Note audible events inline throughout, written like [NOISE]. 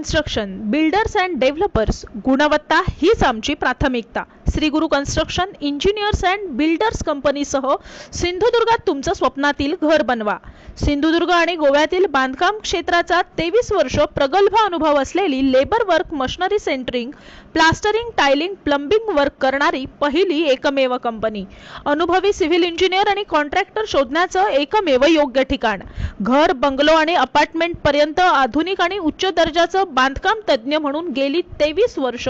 Construction builders and developers गुणवत्ता हीच आमची प्राथमिकता. Shri Guru construction engineers and builders कंपनीसह सिंधुदुर्गात तुमचं स्वप्नातील घर बनवा. सिंधुदुर्ग आणि गोव्यातील बांधकाम क्षेत्राचा तेवीस वर्ष प्रगल्भ अनुभव असलेली labour work machinery centering plastering tiling plumbing work करणारी पहिली एकमेव कंपनी अनुभवी सिव्हिल इंजिनियर आणि कॉन्ट्रॅक्टर शोधण्याचं एकमेव योग्य ठिकाण. घर बंगलो आणि अपार्टमेंट पर्यंत आधुनिक आणि उच्च दर्जाचं बांधकाम तज्ज्ञ म्हणून गेली तेवीस वर्ष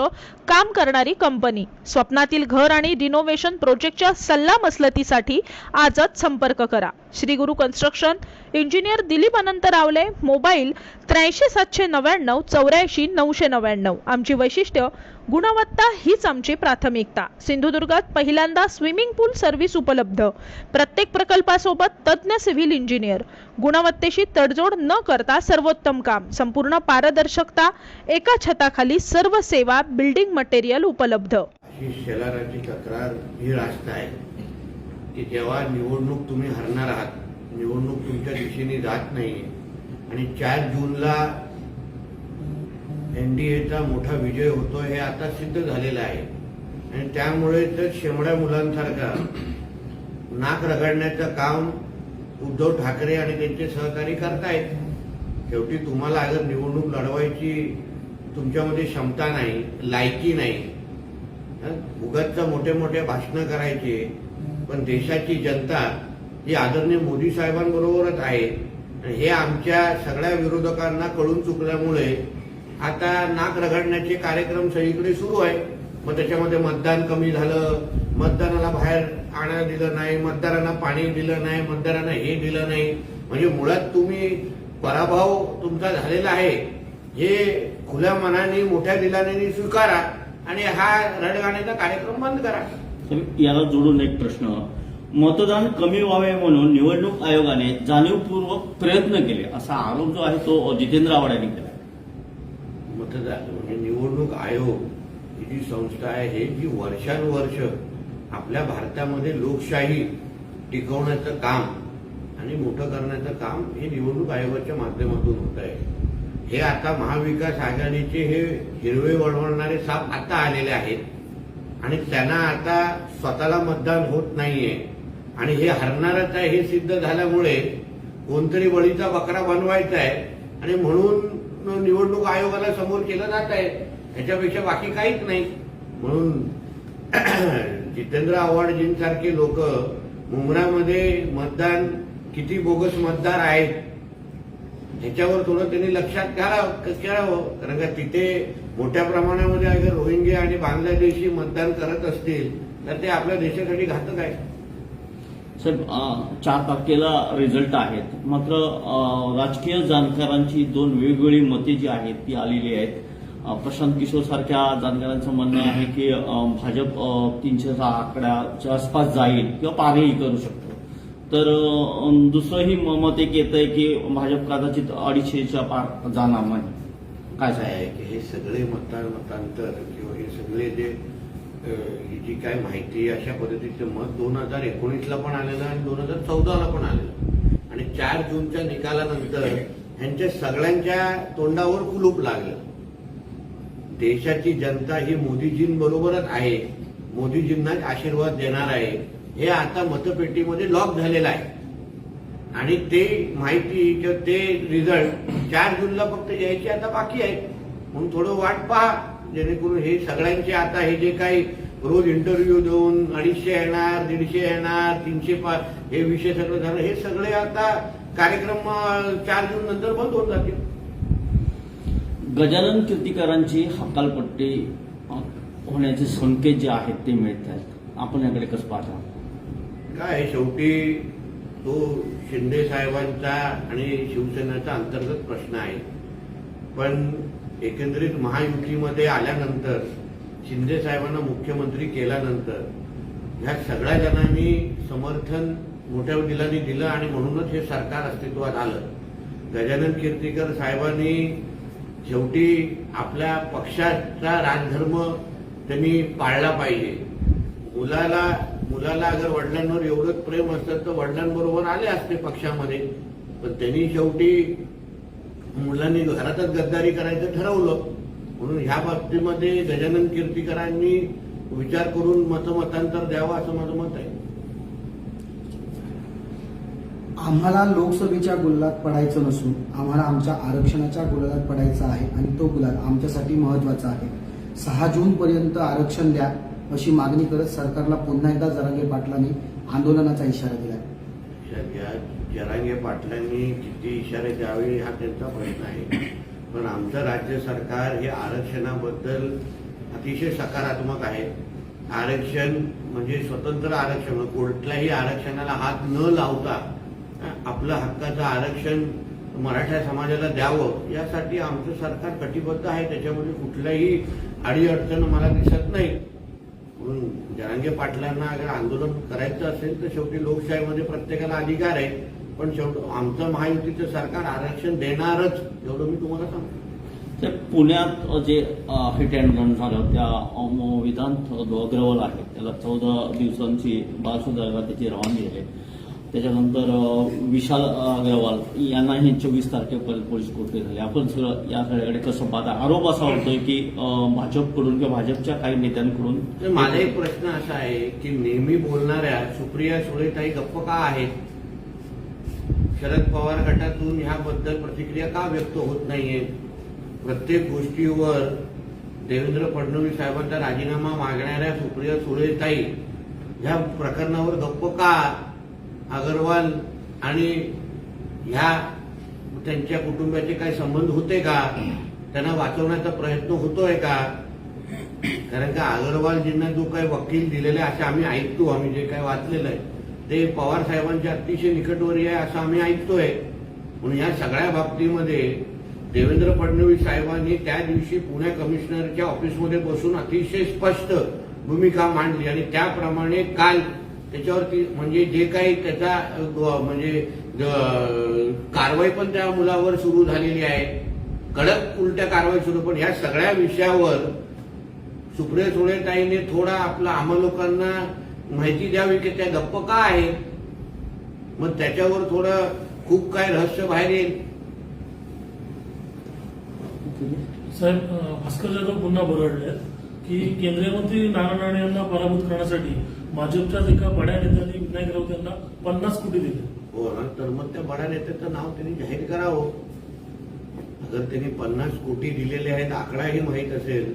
काम करणारी कंपनी स्वप्नातील घर आणि रिनोव्हेशन प्रोजेक्टच्या सल्ला मसलतीसाठी आजच संपर्क करा. श्री गुरु कन्स्ट्रक्शन इंजिनियर दिलीप अनंत रावले मोबाईल त्र्याऐंशी सातशे नव्याण्णव चौऱ्याऐंशी नऊशे नव्याण्णव. आमची वैशिष्ट्य गुणवत्ता हीच आमची प्राथमिकता. सिंधुदुर्गात पहिल्यांदा स्विमिंग पूल सर्व्हिस उपलब्ध. प्रत्येक प्रकल्पासोबत तज्ज्ञ सिव्हिल इंजिनियर गुणवत्तेशी तडजोड न करता सर्वोत्तम काम. संपूर्ण पारदर्शकता एका छताखाली सर्व सेवा बिल्डिंग मटेरियल उपलब्ध. ही शेलाराची तक्रार ही रास्त आहे. की जेव्हा निवडणूक तुम्ही हरणार आहात निवडणूक तुमच्या दिशेने जात नाही आणि चार जूनला एनडीएचा मोठा विजय होतो हे आता सिद्ध झालेलं आहे. आणि त्यामुळे तर शेमड्या मुलांसारखा नाक रगडण्याचं काम उद्धव ठाकरे आणि त्यांचे सहकारी करतायत. शेवटी तुम्हाला अगर निवडणूक लढवायची तुमच्यामध्ये क्षमता नाही लायकी नाही उगाच मोठे मोठे भाषणं करायचे पण देशाची जनता ही आदरणीय मोदी साहेबांबरोबरच आहे. आणि हे आमच्या सगळ्या विरोधकांना कळून चुकल्यामुळे आता नाक रगडण्याचे कार्यक्रम सगळीकडे सुरू आहे. मग त्याच्यामध्ये मतदान कमी झालं मतदानाला बाहेर आणायला दिलं नाही मतदारांना पाणी दिलं नाही मतदारांना हे दिलं नाही. म्हणजे मुळात तुम्ही पराभव तुमचा झालेला आहे. हे खुल्या मनाने मोठ्या दिलाने स्वीकारा. आणि हा रडगाण्याचा कार्यक्रम बंद करा. याला जोडून एक प्रश्न. मतदान कमी व्हावे म्हणून निवडणूक आयोगाने जाणीवपूर्वक प्रयत्न केले असा आरोप जो आहे तो जितेंद्र आव्हाड यांनी केला. मतदार म्हणजे निवडणूक आयोग ही जी संस्था आहे हे जी वर्षानुवर्ष आपल्या भारतामध्ये लोकशाही टिकवण्याचं काम आणि मोठं करण्याचं काम हे निवडणूक आयोगाच्या माध्यमातून होत आहे. हे आता महाविकास आघाडीचे हे हिरवे वळवणारे साप आता आलेले आहेत. आणि त्यांना आता स्वतःला मतदान होत नाहीये. आणि हे हरणारच आहे हे सिद्ध झाल्यामुळे कोणतरी बळीचा बकरा बनवायचा आहे आणि म्हणून निवडणूक आयोगाला समोर केलं जात आहे याच्यापेक्षा बाकी काहीच नाही. म्हणून [CLEARS THROAT] जितेंद्र आव्हाडजींसारखे लोक मुंबरामध्ये मतदान किती बोगस मतदार आहेत ह्याच्यावर थोडं त्यांनी लक्षात घ्यावं खेळावं कारण का तिथे मोठ्या प्रमाणामध्ये अगर रोहिंग्या आणि बांगलादेशी मतदान करत असतील तर ते आपल्या देशासाठी घातक आहे. सर चार तारखेला रिझल्ट आहेत. मात्र राजकीय जाणकारांची दोन वेगवेगळी मते जी आहेत ती आलेली आहेत. प्रशांत किशोर सारख्या जाणकारांचं म्हणणं आहे की भाजप तीनशेचा आकड्याच्या आसपास जाईल किंवा पारही करू शकतो. तर दुसरंही म- मत एक येत आहे की भाजप कदाचित अडीचशेच्या पार जाणार नाही. काय आहे? की हे सगळे मतदार मतांतर किंवा हे सगळे जे ही जी काय माहिती अशा पद्धतीचं मत दोन हजार एकोणीसला पण आलेलं आणि दोन हजार चौदाला पण आलेलं. आणि चार जूनच्या निकालानंतर ह्यांच्या सगळ्यांच्या तोंडावर कुलूप लागलं. देशाची जनता ही मोदीजींबरोबरच आहे. मोदीजींनाच आशीर्वाद देणार आहे. हे आता मतपेटीमध्ये लॉक झालेलं आहे. आणि ते माहिती किंवा ते रिझल्ट चार जूनला फक्त यायचे आता बाकी आहे. म्हणून थोडं वाट पहा जेणेकरून हे सगळ्यांचे आता हे जे काही रोज इंटरव्ह्यू देऊन अडीचशे येणार दीडशे येणार तीनशे पाच हे विषय सगळं झालं हे सगळे आता कार्यक्रम चार जून नंतर बंद होत जातील. गजानन कीर्तिकारांची हकालपट्टी होण्याचे संकेत जे आहेत ते मिळत आहेत. आपण याकडे कसं पाहता? काय शेवटी तो शिंदे साहेबांचा आणि शिवसेनेचा अंतर्गत प्रश्न आहे. पण एकंदरीत महायुतीमध्ये आल्यानंतर शिंदे साहेबांना मुख्यमंत्री केल्यानंतर ह्या सगळ्या जणांनी समर्थन मोठ्या दिलाने दिलं आणि म्हणूनच हे सरकार अस्तित्वात आलं. गजानन कीर्तीकर साहेबांनी शेवटी आपल्या पक्षाचा राजधर्म त्यांनी पाळला पाहिजे. मुलाला मुलाला अगर वडिलांवर एवढंच प्रेम असतं तर वडिलांबरोबर आले असते पक्षामध्ये. पण त्यांनी शेवटी मुलांनी घरातच गद्दारी करायचं ठरवलं. म्हणून ह्या बाबतीमध्ये गजानन कीर्तीकरांनी विचार करून मतमतांतर द्यावं असं माझं मत आहे. आम्हाला लोकसभेच्या गुल्लात पडायचं नसून आम्हाला आमच्या आरक्षणाच्या गुलालात पडायचं आहे आणि तो गुलाल आमच्यासाठी महत्त्वाचा आहे. सहा जून पर्यंत आरक्षण द्या अशी मागणी करत सरकारला पुन्हा एकदा जरांगे पाटलांनी आंदोलनाचा इशारा दिला. जरांगे पाटलांनी किती इशारे द्यावे हा त्यांचा प्रश्न आहे. पण आमचं राज्य सरकार हे आरक्षणाबद्दल अतिशय सकारात्मक आहे. आरक्षण म्हणजे स्वतंत्र आरक्षण कुठल्याही आरक्षणाला हात न लावता आपलं हक्काचं आरक्षण मराठा समाजाला द्यावं यासाठी आमचं सरकार कटिबद्ध आहे. त्याच्यामध्ये कुठल्याही अडीअडचण मला दिसत नाही. म्हणून जरांगे पाटलांना अगर आंदोलन करायचं असेल तर शेवटी लोकशाहीमध्ये प्रत्येकाला अधिकार आहे. पण शेवटी आमचं महायुतीचं सरकार आरक्षण देणारच एवढं मी तुम्हाला सांगतो. तर पुण्यात जे हिट अँड रन झालं त्या विधान अग्रवाल आहेत. त्याला चौदा दिवसांची बालसुधारला त्याची रवानगी आहे. त्याच्यानंतर विशाल अग्रवाल यांनाही चोवीस तारखेपर्यंत पोलीस कोठडी झाली. आपण सगळं या सगळ्याकडे कसं पाहता? आरोप असा होतोय की भाजपकडून किंवा भाजपच्या काही नेत्यांकडून माझा एक प्रश्न असा आहे की नेहमी बोलणाऱ्या सुप्रिया सुळेताई गप्प का आहेत? शरद पवार गटातून ह्याबद्दल प्रतिक्रिया का व्यक्त होत नाहीये? प्रत्येक गोष्टीवर देवेंद्र फडणवीस साहेबांचा राजीनामा मागणाऱ्या सुप्रिया सुळेताई ह्या प्रकरणावर गप्प का अगरवाल आणि ह्या त्यांच्या कुटुंबाचे काही संबंध होते का? त्यांना वाचवण्याचा प्रयत्न होतोय का? कारण का अगरवालजींना जो काही वकील दिलेला आहे असं आम्ही ऐकतो आम्ही जे काही वाचलेलं आहे ते पवार साहेबांच्या अतिशय निकटवरी आहे असं आम्ही ऐकतोय. म्हणून या सगळ्या बाबतीमध्ये देवेंद्र फडणवीस साहेबांनी त्या दिवशी पुणे कमिशनरच्या ऑफिसमध्ये बसून अतिशय स्पष्ट भूमिका मांडली आणि त्याप्रमाणे काल त्याच्यावरती म्हणजे जे काही त्याचा म्हणजे कारवाई पण त्या मुलावर सुरू झालेली आहे. कडक उलट्या कारवाई सुरू पण ह्या सगळ्या विषयावर सुप्रिया सुळेताईने थोडा आपला आम्हा लोकांना माहिती द्यावी की त्या गप्प का आहे मग त्याच्यावर थोडं खूप काय रहस्य बाहेर येईल. साहेब भास्कर जाधव पुन्हा बरडले की केंद्रीय मंत्री नारायण राणे यांना पराभूत करण्यासाठी भाजपच्याच एका बड्या नेत्यांनी विनायक राऊत यांना पन्नास कोटी दिले. हो ना तर मग त्या बड्या नेत्याचं नाव त्यांनी जाहीर करावं. अगर त्यांनी पन्नास कोटी दिलेले आहेत आकडाही माहीत असेल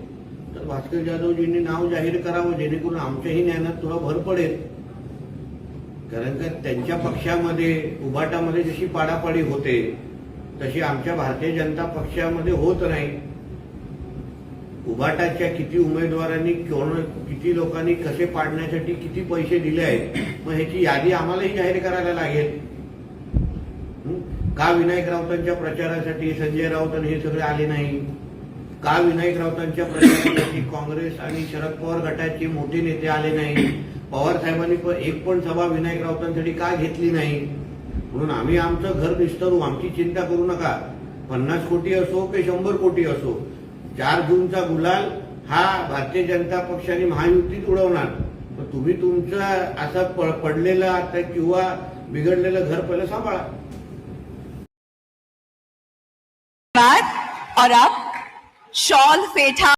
तर भास्कर जाधवजींनी नाव जाहीर करावं जेणेकरून आमच्याही ज्ञानात थोडा भर पडेल. कारण का त्यांच्या पक्षामध्ये उभाटामध्ये जशी पाडापाडी होते तशी आमच्या भारतीय जनता पक्षामध्ये होत नाही. उभाटाच्या किती उमेदवारांनी किती लोकांनी कसे पाडण्यासाठी किती पैसे दिले आहेत मग ह्याची यादी आम्हालाही जाहीर करायला लागेल. का विनायक राऊतांच्या प्रचारासाठी संजय राऊत आणि हे सगळे आले नाही? का विनायक राऊतांच्या प्रचारासाठी काँग्रेस आणि शरद पवार गटाचे मोठे नेते आले नाही? पवार साहेबांनी पण एक पण सभा विनायक राऊतांसाठी का घेतली नाही? म्हणून आम्ही आमचं घर निस्तरू आमची चिंता करू नका. पन्नास कोटी असो की शंभर कोटी असो चार जूनचा गुलाल हा भारतीय जनता पक्षाने महायुतीत उडवणार. पण तुम्ही तुमचं असं पडलेलं आता किंवा बिघडलेलं घर पहिलं सांभाळा. और अब शॉल फेठा